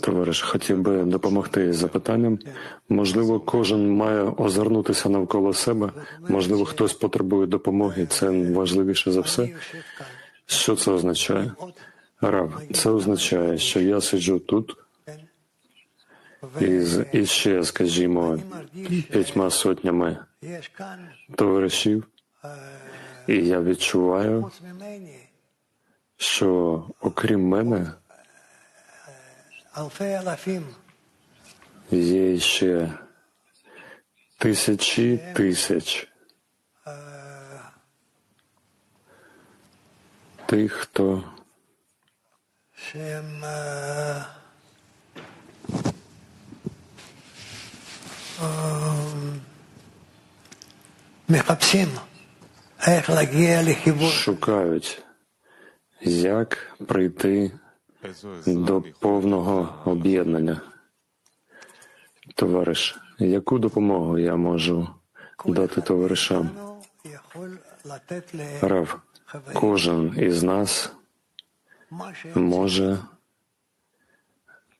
Товариш, хотів би допомогти запитанням. Можливо, кожен має озирнутися навколо себе. Можливо, хтось потребує допомоги. Це важливіше за все. Що це означає? Рав, це означає, що я сиджу тут із іще, скажімо, п'ятьма сотнями товаришів, і я відчуваю, що окрім мене. Є ще тисячі тисяч. Тих, хто шукають, як прийти до повного об'єднання. Товариш, яку допомогу я можу дати товаришам? Рав, кожен із нас може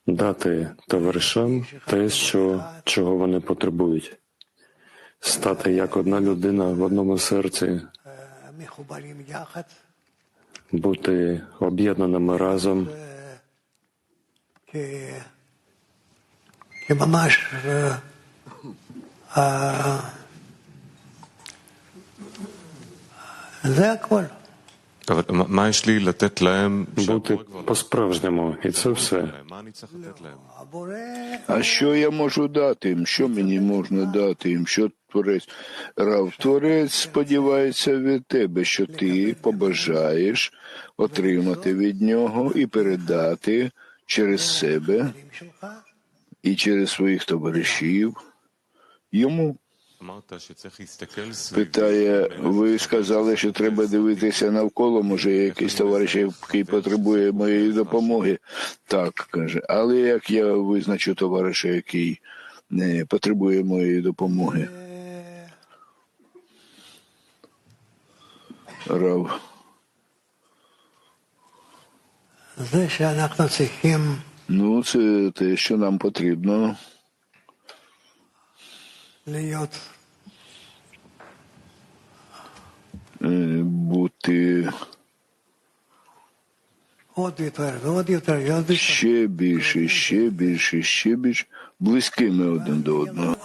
дати товаришам те, що, чого вони потребують, стати як одна людина в одному серці, бути об'єднаними разом כ- כממש אה, אה, זה הכל. אבל מה- מה יש לי לתת להם бути שהבורא כבר по-справжньому, і це все. להם? מה אני צריך לתת להם? הבורא А що я можу дати їм? Що мені можна дати їм? Що творець? Рав, творець сподівається від тебе, що ти побажаєш отримати від нього і передати через себе і через своїх товаришів йому. Питає, ви сказали, що треба дивитися навколо, може, якийсь товариш, який потребує моєї допомоги. Так, каже. Але як я визначу товариша, який не потребує моєї допомоги? Рав. Ну, це те, що нам потрібно. Е, бути ще більше, ще більше, ще більше близькими один до одного.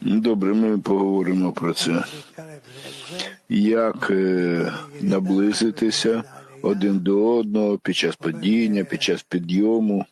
Добре, ми поговоримо про це. Як е, наблизитися? Один до одного під час падіння, під час підйому.